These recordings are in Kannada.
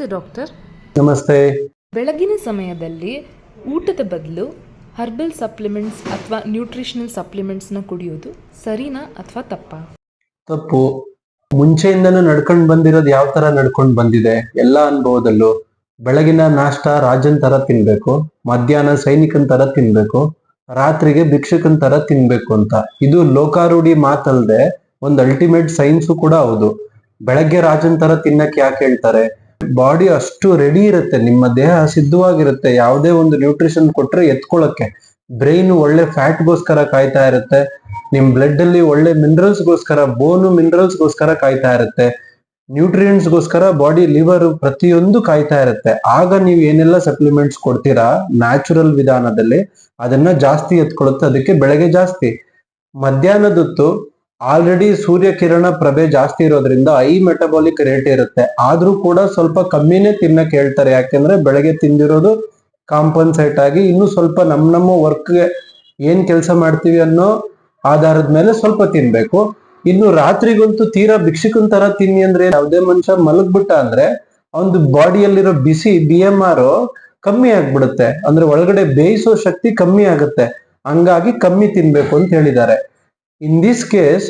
ನಮಸ್ತೆ ಡಾಕ್ಟರ್. ನಮಸ್ತೆ. ಬೆಳಗಿನ ಸಮಯದಲ್ಲಿ ಊಟದ ಬದಲು ಹರ್ಬಲ್ ಸಪ್ಲಿಮೆಂಟ್ಸ್ ಅಥವಾ ನ್ಯೂಟ್ರಿಷನಲ್ ಸಪ್ಲಿಮೆಂಟ್ಸ್ನ ಕುಡಿಯೋದು ಸರಿನಾ ಅಥವಾ ತಪ್ಪ? ತಪ್ಪು. ಮುಂಚೆಯಿಂದನೂ ನಡ್ಕೊಂಡು ಬಂದಿರೋದು ಯಾವ ತರ ನಡ್ಕೊಂಡು ಬಂದಿದೆ? ಎಲ್ಲ ಅನುಭವದಲ್ಲೂ ಬೆಳಗಿನ ನಾಷ್ಟ ರಾಜನ್ ತರ ತಿನ್ಬೇಕು ಮಧ್ಯಾಹ್ನ ಸೈನಿಕನ್ ತರ ತಿನ್ಬೇಕು ರಾತ್ರಿಗೆ ಭಿಕ್ಷಕನ್ ತರ ತಿನ್ಬೇಕು ಅಂತ. ಇದು ಲೋಕಾರೂಢಿ ಮಾತಲ್ದೆ ಒಂದು ಅಲ್ಟಿಮೇಟ್ ಸೈನ್ಸು ಕೂಡ ಹೌದು. ಬೆಳಗ್ಗೆ ರಾಜನ್ ತರ ತಿನ್ನಕ್ಕೆ ಯಾಕೆ ಹೇಳ್ತಾರೆ? ಬಾಡಿ ಅಷ್ಟು ರೆಡಿ ಇರುತ್ತೆ, ನಿಮ್ಮ ದೇಹ ಸಿದ್ಧವಾಗಿರುತ್ತೆ, ಯಾವುದೇ ಒಂದು ನ್ಯೂಟ್ರಿಷನ್ ಕೊಟ್ರೆ ಎತ್ಕೊಳಕ್ಕೆ ಬ್ರೈನ್ ಒಳ್ಳೆ ಫ್ಯಾಟ್ಗೋಸ್ಕರ ಕಾಯ್ತಾ ಇರುತ್ತೆ, ನಿಮ್ ಬ್ಲಡ್ ಅಲ್ಲಿ ಒಳ್ಳೆ ಮಿನರಲ್ಸ್ ಗೋಸ್ಕರ ಬೋನು ಮಿನರಲ್ಸ್ ಗೋಸ್ಕರ ಕಾಯ್ತಾ ಇರುತ್ತೆ ನ್ಯೂಟ್ರಿಯೆಂಟ್ಸ್ ಗೋಸ್ಕರ ಬಾಡಿ ಲಿವರ್ ಪ್ರತಿಯೊಂದು ಕಾಯ್ತಾ ಇರುತ್ತೆ. ಆಗ ನೀವು ಏನೆಲ್ಲ ಸಪ್ಲಿಮೆಂಟ್ಸ್ ಕೊಡ್ತೀರಾ ನ್ಯಾಚುರಲ್ ವಿಧಾನದಲ್ಲಿ, ಅದನ್ನ ಜಾಸ್ತಿ ಎತ್ಕೊಳುತ್ತೆ ಅದಕ್ಕೆ ಬೆಳಗ್ಗೆ ಜಾಸ್ತಿ. ಮಧ್ಯಾಹ್ನದೊತ್ತು ಆಲ್ರೆಡಿ ಸೂರ್ಯಕಿರಣ ಪ್ರಭೆ ಜಾಸ್ತಿ ಇರೋದ್ರಿಂದ ಐ ಮೆಟಬಾಲಿಕ್ ರೇಟ್ ಇರುತ್ತೆ. ಆದ್ರೂ ಕೂಡ ಸ್ವಲ್ಪ ಕಮ್ಮಿನೇ ತಿನ್ನಕ್ ಹೇಳ್ತಾರೆ ಯಾಕೆಂದ್ರೆ ಬೆಳಗ್ಗೆ ತಿಂದಿರೋದು ಕಾಂಪನ್ಸೇಟ್ ಆಗಿ ಇನ್ನು ಸ್ವಲ್ಪ ನಮ್ ನಮ್ಮ ವರ್ಕ್ಗೆ ಏನ್ ಕೆಲಸ ಮಾಡ್ತೀವಿ ಅನ್ನೋ ಆಧಾರದ ಮೇಲೆ ಸ್ವಲ್ಪ ತಿನ್ಬೇಕು. ಇನ್ನು ರಾತ್ರಿಗಂತೂ ತೀರಾ ಭಿಕ್ಷಕನ್ ತರ ತಿನ್ನಿ ಅಂದ್ರೆ ಯಾವುದೇ ಮನುಷ್ಯ ಮಲಗ್ಬಿಟ್ಟ ಅಂದ್ರೆ ಅವನದು ಬಾಡಿಯಲ್ಲಿರೋ ಬಿಸಿ ಬಿ ಎಂ ಆರ್ ಕಮ್ಮಿ ಆಗ್ಬಿಡುತ್ತೆ. ಅಂದ್ರೆ ಒಳಗಡೆ ಬೇಯಿಸೋ ಶಕ್ತಿ ಕಮ್ಮಿ ಆಗುತ್ತೆ. ಹಂಗಾಗಿ ಕಮ್ಮಿ ತಿನ್ಬೇಕು ಅಂತ ಹೇಳಿದ್ದಾರೆ. ಇನ್ ದಿಸ್ ಕೇಸ್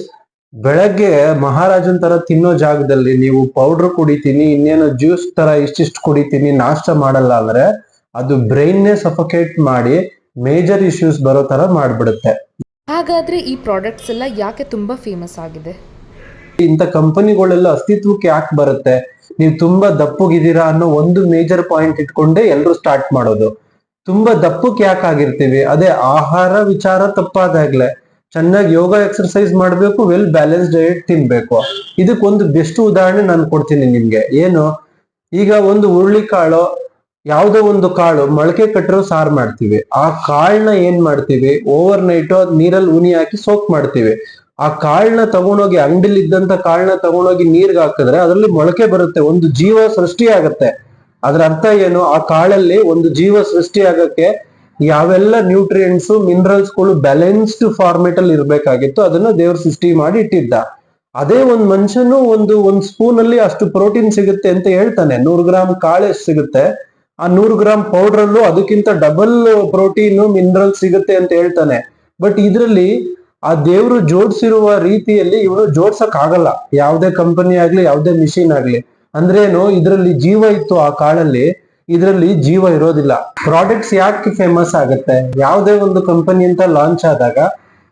ಬೆಳಗ್ಗೆ ಮಹಾರಾಜನ್ ತರ ತಿನ್ನೋ ಜಾಗದಲ್ಲಿ ನೀವು ಪೌಡರ್ ಕುಡಿತೀನಿ ಇನ್ನೇನೋ ಜ್ಯೂಸ್ ತರ ಇಷ್ಟಿಷ್ಟು ಕುಡಿತೀನಿ ನಾಷ್ಟ ಮಾಡಲ್ಲ ಅಂದ್ರೆ ಅದು ಬ್ರೈನ್ನೇ ಸಫೋಕೇಟ್ ಮಾಡಿ ಮೇಜರ್ ಇಶ್ಯೂಸ್ ಬರೋ ತರ ಮಾಡ್ಬಿಡುತ್ತೆ. ಹಾಗಾದ್ರೆ ಈ ಪ್ರಾಡಕ್ಟ್ಸ್ ಎಲ್ಲ ಯಾಕೆ ತುಂಬಾ ಫೇಮಸ್ ಆಗಿದೆ? ಇಂಥ ಕಂಪನಿಗಳೆಲ್ಲ ಅಸ್ತಿತ್ವಕ್ಕೆ ಯಾಕೆ ಬರುತ್ತೆ? ನೀವು ತುಂಬಾ ದಪ್ಪಗಿದ್ದೀರಾ ಅನ್ನೋ ಒಂದು ಮೇಜರ್ ಪಾಯಿಂಟ್ ಇಟ್ಕೊಂಡೇ ಎಲ್ಲರೂ ಸ್ಟಾರ್ಟ್ ಮಾಡೋದು. ತುಂಬಾ ದಪ್ಪಕ್ಕೆ ಯಾಕೆ ಆಗಿರ್ತೀವಿ? ಅದೇ ಆಹಾರ ವಿಚಾರ ತಪ್ಪಾದಾಗ್ಲೆ. ಚೆನ್ನಾಗಿ ಯೋಗ ಎಕ್ಸರ್ಸೈಸ್ ಮಾಡಬೇಕು ವೆಲ್ ಬ್ಯಾಲೆನ್ಸ್ ಡಯಟ್ ತಿನ್ಬೇಕು. ಇದಕ್ಕೊಂದು ಬೆಸ್ಟ್ ಉದಾಹರಣೆ ನಾನು ಕೊಡ್ತೀನಿ ನಿಮ್ಗೆ. ಏನು? ಈಗ ಒಂದು ಹುರುಳಿ ಕಾಳು, ಯಾವುದೋ ಒಂದು ಕಾಳು ಮೊಳಕೆ ಕಟ್ಟಿರೋ ಸಾರು ಮಾಡ್ತೀವಿ. ಆ ಕಾಳನ್ನ ಏನ್ ಮಾಡ್ತೀವಿ? ಓವರ್ ನೈಟ್ ನೀರಲ್ಲಿ ಉನಿ ಹಾಕಿ ಸೋಕ್ ಮಾಡ್ತೀವಿ. ಆ ಕಾಳನ್ನ ತಗೊಂಡೋಗಿ ಅಂಗಡಿಲಿ ಇದ್ದಂತ ಕಾಳನ್ನ ತಗೊಂಡೋಗಿ ನೀರ್ಗೆ ಹಾಕಿದ್ರೆ ಅದರಲ್ಲಿ ಮೊಳಕೆ ಬರುತ್ತೆ, ಒಂದು ಜೀವ ಸೃಷ್ಟಿ ಆಗತ್ತೆ. ಅದ್ರ ಅರ್ಥ ಏನು? ಆ ಕಾಳಲ್ಲಿ ಒಂದು ಜೀವ ಸೃಷ್ಟಿ ಆಗಕ್ಕೆ ಯಾವೆಲ್ಲ ನ್ಯೂಟ್ರಿಯೆಂಟ್ಸ್ ಮಿನರಲ್ಸ್ಗಳು ಬ್ಯಾಲೆನ್ಸ್ಡ್ ಫಾರ್ಮೇಟ್ ಅಲ್ಲಿ ಇರಬೇಕಾಗಿತ್ತು ಅದನ್ನ ದೇವ್ರ ಸೃಷ್ಟಿ ಮಾಡಿ ಇಟ್ಟಿದ್ದ. ಅದೇ ಒಂದ್ ಮನುಷ್ಯನು ಒಂದು, ಒಂದ್ ಸ್ಪೂನ್ ಅಲ್ಲಿ ಅಷ್ಟು ಪ್ರೋಟೀನ್ ಸಿಗುತ್ತೆ ಅಂತ ಹೇಳ್ತಾನೆ. ನೂರು ಗ್ರಾಮ್ ಕಾಳು ಸಿಗುತ್ತೆ? ಆ ನೂರು ಗ್ರಾಮ್ ಪೌಡರ್ ಅಲ್ಲೂ ಅದಕ್ಕಿಂತ ಡಬಲ್ ಪ್ರೋಟೀನ್ ಮಿನರಲ್ ಸಿಗುತ್ತೆ ಅಂತ ಹೇಳ್ತಾನೆ. ಬಟ್ ಇದ್ರಲ್ಲಿ ಆ ದೇವ್ರು ಜೋಡಿಸಿರುವ ರೀತಿಯಲ್ಲಿ ಇವನು ಜೋಡ್ಸಕ್ ಆಗಲ್ಲ. ಯಾವ್ದೇ ಕಂಪನಿ ಆಗ್ಲಿ, ಯಾವ್ದೇ ಮಿಷಿನ್ ಆಗ್ಲಿ. ಅಂದ್ರೇನು, ಇದ್ರಲ್ಲಿ ಜೀವ ಇತ್ತು ಆ ಕಾಳಲ್ಲಿ. ಇದ್ರಲ್ಲಿ ಜೀವ ಇರೋದಿಲ್ಲ. ಪ್ರಾಡಕ್ಟ್ಸ್ ಯಾಕೆ ಫೇಮಸ್ ಆಗುತ್ತೆ? ಯಾವುದೇ ಒಂದು ಕಂಪನಿ ಅಂತ ಲಾಂಚ್ ಆದಾಗ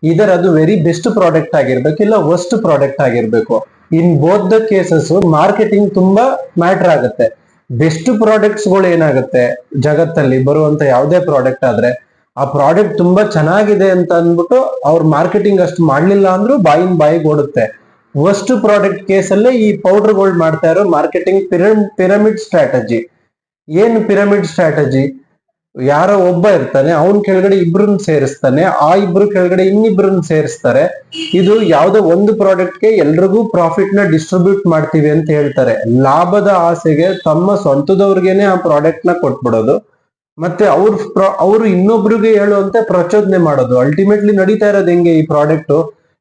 ಇದರ ಅದು ವೆರಿ ಬೆಸ್ಟ್ ಪ್ರಾಡಕ್ಟ್ ಆಗಿರ್ಬೇಕು, ಇಲ್ಲ ವರ್ಸ್ಟ್ ಪ್ರಾಡಕ್ಟ್ ಆಗಿರ್ಬೇಕು. In both the cases marketing ತುಂಬಾ ಮ್ಯಾಟರ್ ಆಗುತ್ತೆ. ಬೆಸ್ಟ್ ಪ್ರಾಡಕ್ಟ್ಸ್ಗಳು ಏನಾಗುತ್ತೆ? ಜಗತ್ತಲ್ಲಿ ಬರುವಂತ ಯಾವುದೇ ಪ್ರಾಡಕ್ಟ್ ಆದ್ರೆ ಆ ಪ್ರಾಡಕ್ಟ್ ತುಂಬಾ ಚೆನ್ನಾಗಿದೆ ಅಂತ ಅಂದ್ಬಿಟ್ಟು ಅವ್ರ ಮಾರ್ಕೆಟಿಂಗ್ ಅಷ್ಟು ಮಾಡ್ಲಿಲ್ಲ ಅಂದ್ರೂ ಬಾಯಿನ್ ಬಾಯಿಗೆ ಓಡುತ್ತೆ. ವರ್ಸ್ಟ್ ಪ್ರಾಡಕ್ಟ್ ಕೇಸಲ್ಲೇ ಈ ಪೌಡರ್ಗಳು ಮಾಡ್ತಾ ಇರೋ ಮಾರ್ಕೆಟಿಂಗ್ ಪಿರಮಿಡ್ ಸ್ಟ್ರಾಟಜಿ ಏನು ಪಿರಮಿಡ್ ಸ್ಟ್ರಾಟಜಿ ಯಾರೋ ಒಬ್ಬ ಇರ್ತಾನೆ, ಅವನ್ ಕೆಳಗಡೆ ಇಬ್ರನ್ನ ಸೇರಿಸ್ತಾನೆ, ಆ ಇಬ್ರು ಕೆಳಗಡೆ ಇನ್ನಿಬ್ರನ್ನ ಸೇರಿಸ್ತಾರೆ. ಇದು ಯಾವುದೋ ಒಂದು ಪ್ರಾಡಕ್ಟ್ಗೆ ಎಲ್ರಿಗೂ ಪ್ರಾಫಿಟ್ನ ಡಿಸ್ಟ್ರಿಬ್ಯೂಟ್ ಮಾಡ್ತೀವಿ ಅಂತ ಹೇಳ್ತಾರೆ. ಲಾಭದ ಆಸೆಗೆ ತಮ್ಮ ಸ್ವಂತದವ್ರಿಗೇನೆ ಆ ಪ್ರಾಡಕ್ಟ್ನ ಕೊಟ್ಬಿಡೋದು. ಮತ್ತೆ ಅವ್ರ ಅವ್ರು ಇನ್ನೊಬ್ರಿಗೆ ಹೇಳುವಂತೆ ಪ್ರಚೋದನೆ ಮಾಡೋದು. ಅಲ್ಟಿಮೇಟ್ಲಿ ನಡೀತಾ ಇರೋದು ಹೆಂಗೆ ಈ ಪ್ರಾಡಕ್ಟ್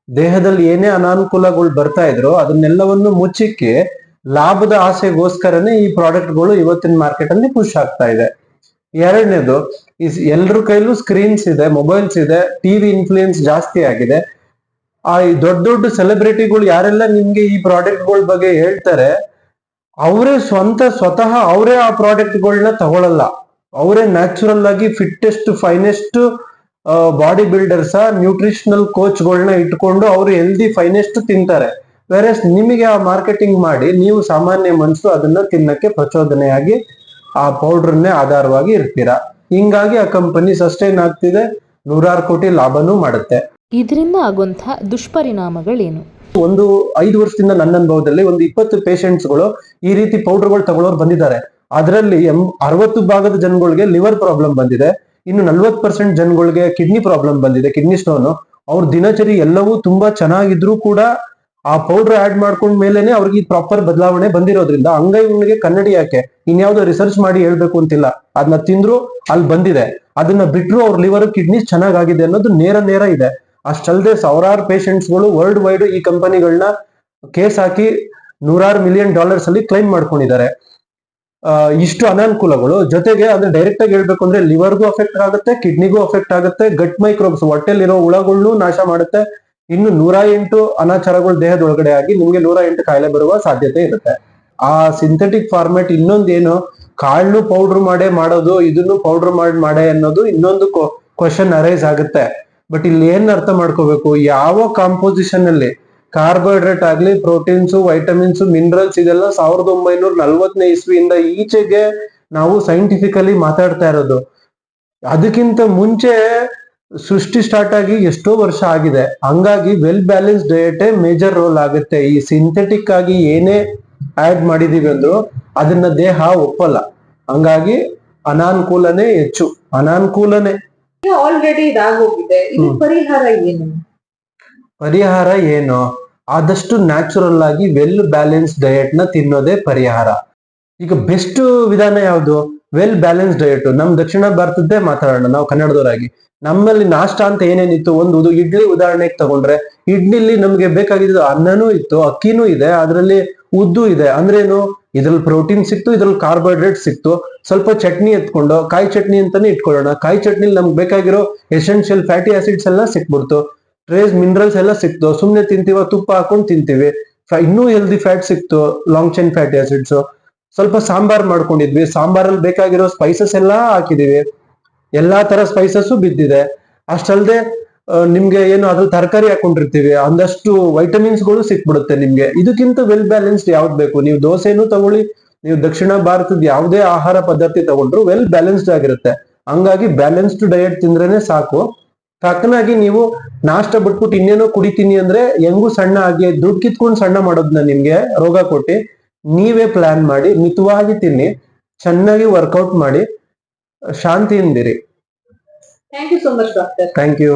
ದೇಹದಲ್ಲಿ ಏನೇ ಅನಾನುಕೂಲಗಳು ಬರ್ತಾ ಇದ್ರು ಅದನ್ನೆಲ್ಲವನ್ನು ಮುಚ್ಚಿಕ್ಕೆ ಲಾಭದ ಆಸೆಗೋಸ್ಕರನೇ ಈ ಪ್ರಾಡಕ್ಟ್ಗಳು ಇವತ್ತಿನ ಮಾರ್ಕೆಟ್ ಅಲ್ಲಿ ಪುಷ್ ಆಗ್ತಾ ಇದೆ. ಎರಡನೇದು ಎಲ್ರ ಕೈಲೂ ಸ್ಕ್ರೀನ್ಸ್ ಇದೆ, ಮೊಬೈಲ್ಸ್ ಇದೆ, ಟಿವಿ ಇನ್ಫ್ಲೂಯೆನ್ಸ್ ಜಾಸ್ತಿ ಆಗಿದೆ. ಆ ದೊಡ್ಡ ದೊಡ್ಡ ಸೆಲೆಬ್ರಿಟಿಗಳು ಯಾರೆಲ್ಲ ನಿಮ್ಗೆ ಈ ಪ್ರಾಡಕ್ಟ್ಗಳ ಬಗ್ಗೆ ಹೇಳ್ತಾರೆ, ಅವರೇ ಸ್ವಂತ ಸ್ವತಃ ಅವರೇ ಆ ಪ್ರಾಡಕ್ಟ್ಗಳನ್ನ ತಗೊಳಲ್ಲ. ಅವರೇ ನ್ಯಾಚುರಲ್ ಆಗಿ fittest, finest body builders, nutritional ಕೋಚ್ಗಳನ್ನ ಇಟ್ಕೊಂಡು ಅವರು ಹೆಲ್ದಿ, ಫೈನೆಸ್ಟ್ ತಿಂತಾರೆ. ಬೇರೆ ನಿಮಗೆ ಆ ಮಾರ್ಕೆಟಿಂಗ್ ಮಾಡಿ ನೀವು ಸಾಮಾನ್ಯ ಮನಸ್ಸು ಅದನ್ನ ತಿನ್ನಕ್ಕೆ ಪ್ರಚೋದನೆಯಾಗಿ ಆ ಪೌಡರ್ನೇ ಆಧಾರವಾಗಿ ಇರ್ತೀರಾ? ಹಿಂಗಾಗಿ ಆ ಕಂಪನಿ ಸಸ್ಟೈನ್ ಆಗ್ತಿದೆ ನೂರಾರು ಕೋಟಿ ಲಾಭನೂ ಮಾಡುತ್ತೆ. ಇದರಿಂದ ಆಗುವಂತಹ ದುಷ್ಪರಿಣಾಮಗಳೇನು? ಒಂದು ಐದು ವರ್ಷದಿಂದ ನನ್ನ ಅನುಭವದಲ್ಲಿ ಒಂದು ಇಪ್ಪತ್ತು ಪೇಷಂಟ್ಸ್ಗಳು ಈ ರೀತಿ ಪೌಡರ್ಗಳು ತಗೊಳ್ಳೋರು ಬಂದಿದ್ದಾರೆ. ಅದರಲ್ಲಿ ಎಂ ಅರವತ್ತು ಭಾಗದ ಜನಗಳಿಗೆ ಲಿವರ್ ಪ್ರಾಬ್ಲಮ್ ಬಂದಿದೆ ಇನ್ನು ನಲ್ವತ್ ಪರ್ಸೆಂಟ್ ಜನಗಳಿಗೆ ಕಿಡ್ನಿ ಪ್ರಾಬ್ಲಮ್ ಬಂದಿದೆ ಕಿಡ್ನಿ ಸ್ಟೋನು ಅವ್ರ ದಿನಚರಿ ಎಲ್ಲವೂ ತುಂಬಾ ಚೆನ್ನಾಗಿದ್ರು ಕೂಡ ಆ ಪೌಡರ್ ಆಡ್ ಮಾಡ್ಕೊಂಡ್ ಮೇಲೆನೆ ಅವ್ರಿಗೆ ಪ್ರಾಪರ್ ಬದಲಾವಣೆ ಬಂದಿರೋದ್ರಿಂದ ಅಂಗೈ ಕನ್ನಡಿ ಯಾಕೆ? ಇನ್ಯಾವುದೋ ರಿಸರ್ಚ್ ಮಾಡಿ ಹೇಳ್ಬೇಕು ಅಂತಿಲ್ಲ. ಅದನ್ನ ತಿಂದ್ರು ಅಲ್ಲಿ ಬಂದಿದೆ. ಅದನ್ನ ಬಿಟ್ರು ಅವ್ರ ಲಿವರ್ ಕಿಡ್ನಿ ಚೆನ್ನಾಗಿದೆ ಅನ್ನೋದು ನೇರ ನೇರ ಇದೆ. ಅಷ್ಟಲ್ಲದೆ ಸಾವಿರಾರು ಗಳು ವರ್ಲ್ಡ್ ವೈಡ್ ಈ ಕಂಪನಿಗಳನ್ನ ಕೇಸ್ ಹಾಕಿ ನೂರಾರು ಮಿಲಿಯನ್ ಡಾಲರ್ಸ್ ಅಲ್ಲಿ ಕ್ಲೈಮ್ ಮಾಡ್ಕೊಂಡಿದ್ದಾರೆ. ಇಷ್ಟು ಅನಾನುಕೂಲಗಳು. ಜೊತೆಗೆ ಅದನ್ನ ಡೈರೆಕ್ಟ್ ಆಗಿ ಹೇಳ್ಬೇಕು ಅಂದ್ರೆ ಲಿವರ್ಗೂ ಅಫೆಕ್ಟ್ ಆಗುತ್ತೆ ಕಿಡ್ನಿಗೂ ಅಫೆಕ್ಟ್ ಆಗುತ್ತೆ ಗಟ್ ಮೈಕ್ರೋಬ್ಸ್ ಹೊಟ್ಟೆಲಿರೋ ಹುಳಗಳನ್ನು ನಾಶ ಮಾಡುತ್ತೆ. ಇನ್ನು ನೂರ ಎಂಟು ಅನಾಚಾರಗಳು ದೇಹದ ಒಳಗಡೆ ಆಗಿ ನಿಮ್ಗೆ ನೂರ ಎಂಟು ಕಾಯಿಲೆ ಬರುವ ಸಾಧ್ಯತೆ ಇರುತ್ತೆ. ಆ ಸಿಂಥೆಟಿಕ್ ಫಾರ್ಮೆಟ್ ಇನ್ನೊಂದೇನು ಕಾಳನ್ನು ಪೌಡರ್ ಮಾಡೇ ಮಾಡೋದು, ಇದನ್ನು ಪೌಡರ್ ಮಾಡಿ, ಮಾಡೇ ಅನ್ನೋದು ಇನ್ನೊಂದು ಕ್ವಶನ್ ಅರೈಸ್ ಆಗುತ್ತೆ. ಬಟ್ ಇಲ್ಲಿ ಏನ್ ಅರ್ಥ ಮಾಡ್ಕೋಬೇಕು? ಯಾವ ಕಾಂಪೋಸಿಷನ್ ಅಲ್ಲಿ ಕಾರ್ಬೋಹೈಡ್ರೇಟ್ ಆಗ್ಲಿ ಪ್ರೋಟೀನ್ಸ್ ವೈಟಮಿನ್ಸ್ ಮಿನರಲ್ಸ್ ಇದೆಲ್ಲ ಸಾವಿರದ ಒಂಬೈನೂರ ನಲ್ವತ್ತನೇ ಇಸ್ವಿಯಿಂದ ಈಚೆಗೆ ನಾವು ಸೈಂಟಿಫಿಕಲಿ ಮಾತಾಡ್ತಾ ಇರೋದು. ಅದಕ್ಕಿಂತ ಮುಂಚೆ ಸೃಷ್ಟಿ ಸ್ಟಾರ್ಟ್ ಆಗಿ ಎಷ್ಟೋ ವರ್ಷ ಆಗಿದೆ. ಹಂಗಾಗಿ ವೆಲ್ ಬ್ಯಾಲೆನ್ಸ್ ಡಯಟೇ ಮೇಜರ್ ರೋಲ್ ಆಗುತ್ತೆ. ಈ ಸಿಂಥೆಟಿಕ್ ಆಗಿ ಏನೇ ಆಡ್ ಮಾಡಿದೀವಿ ಅಂದ್ರು ಅದನ್ನ ದೇಹ ಒಪ್ಪಲ್ಲ. ಹಂಗಾಗಿ ಅನಾನುಕೂಲನೇ ಹೆಚ್ಚು. ಅನಾನುಕೂಲನೇ. ಆಲ್ರೆಡಿ ಇದಾಗೋಗಿದೆ ಇದು. ಪರಿಹಾರ ಏನು? ಪರಿಹಾರ ಏನು? ಆದಷ್ಟು ನ್ಯಾಚುರಲ್ ಆಗಿ ವೆಲ್ ಬ್ಯಾಲೆನ್ಸ್ ಡಯಟ್ನ ತಿನ್ನೋದೇ ಪರಿಹಾರ. ಈಗ ಬೆಸ್ಟ್ ವಿಧಾನ ಯಾವುದು? ವೆಲ್ ಬ್ಯಾಲೆನ್ಸ್ ಡಯಟ್ ನಮ್ ದಕ್ಷಿಣ ಭಾರತದ್ದೇ ಮಾತಾಡೋಣ, ನಾವು ಕನ್ನಡದವರಾಗಿ. ನಮ್ಮಲ್ಲಿ ನಾಷ್ಟ ಅಂತ ಏನೇನಿತ್ತು ಒಂದು ಇಡ್ಲಿ ಉದಾಹರಣೆಗೆ ತಗೊಂಡ್ರೆ, ಇಡ್ಲಿಲಿ ನಮ್ಗೆ ಬೇಕಾಗಿದ್ದು ಅನ್ನನೂ ಇತ್ತು, ಅಕ್ಕಿನೂ ಇದೆ, ಅದರಲ್ಲಿ ಉದ್ದು ಇದೆ. ಅಂದ್ರೇನು? ಇದ್ರಲ್ಲಿ ಪ್ರೋಟೀನ್ ಸಿಕ್ತು, ಇದ್ರಲ್ಲಿ ಕಾರ್ಬೋಹೈಡ್ರೇಟ್ ಸಿಕ್ತು. ಸ್ವಲ್ಪ ಚಟ್ನಿ ಎತ್ಕೊಂಡು, ಕಾಯಿ ಚಟ್ನಿ ಅಂತಾನೆ ಇಟ್ಕೊಳ್ಳೋಣ. ಕಾಯಿ ಚಟ್ನಿಲಿ ನಮ್ಗೆ ಬೇಕಾಗಿರೋ ಎಸೆನ್ಷಿಯಲ್ ಫ್ಯಾಟಿ ಆಸಿಡ್ಸ್ ಎಲ್ಲ ಸಿಕ್ಬಿಡ್ತು. ಟ್ರೇಸ್ ಮಿನರಲ್ಸ್ ಎಲ್ಲ ಸಿಕ್ತು. ಸುಮ್ಮನೆ ತಿಂತೀವ, ತುಪ್ಪ ಹಾಕೊಂಡು ತಿಂತೀವಿ. ಇನ್ನೂ ಹೆಲ್ದಿ ಫ್ಯಾಟ್ ಸಿಕ್ತು ಲಾಂಗ್ ಚೈನ್ ಫ್ಯಾಟಿ ಆಸಿಡ್ಸ್ ಸ್ವಲ್ಪ ಸಾಂಬಾರ್ ಮಾಡ್ಕೊಂಡಿದ್ವಿ. ಸಾಂಬಾರಲ್ಲಿ ಬೇಕಾಗಿರೋ ಸ್ಪೈಸಸ್ ಎಲ್ಲಾ ಹಾಕಿದೀವಿ. ಎಲ್ಲಾ ತರ ಸ್ಪೈಸಸ್ ಬಿದ್ದಿದೆ. ಅಷ್ಟಲ್ದೆ ನಿಮ್ಗೆ ಏನು ಅದ್ರ ತರಕಾರಿ ಹಾಕೊಂಡಿರ್ತೀವಿ. ಒಂದಷ್ಟು ವೈಟಮಿನ್ಸ್ಗಳು ಗಳು ಸಿಕ್ಬಿಡುತ್ತೆ ನಿಮ್ಗೆ. ಇದಕ್ಕಿಂತ ವೆಲ್ ಬ್ಯಾಲೆನ್ಸ್ಡ್ ಯಾವ್ದು ಬೇಕು? ನೀವು ದೋಸೆನೂ ತಗೊಳ್ಳಿ, ನೀವು ದಕ್ಷಿಣ ಭಾರತದ ಯಾವುದೇ ಆಹಾರ ಪದ್ಧತಿ ತಗೊಂಡ್ರು ವೆಲ್ ಬ್ಯಾಲೆನ್ಸ್ಡ್ ಆಗಿರುತ್ತೆ. ಹಂಗಾಗಿ ಬ್ಯಾಲೆನ್ಸ್ಡ್ ಡಯಟ್ ತಿಂದ್ರೇನೆ ಸಾಕು. ತಕ್ಕನಾಗಿ ನೀವು ನಾಷ್ಟ ಬಿಟ್ಬಿಟ್ಟು ಇನ್ನೇನೋ ಕುಡಿತೀನಿ ಅಂದ್ರೆ ಹೆಂಗೂ ಸಣ್ಣ ಆಗಿ ದುಡ್ಡು ಕಿತ್ಕೊಂಡು ಸಣ್ಣ ಮಾಡೋದ್ನ ನಿಮ್ಗೆ ರೋಗ ಕೊಟ್ಟು ನೀವೇ ಪ್ಲಾನ್ ಮಾಡಿ ಮಿತವಾಗಿ ತಿನ್ನಿ ಚೆನ್ನಾಗಿ ವರ್ಕೌಟ್ ಮಾಡಿ ಶಾಂತಿಯಿಂದಿರಿ. Thank you so much doctor thank you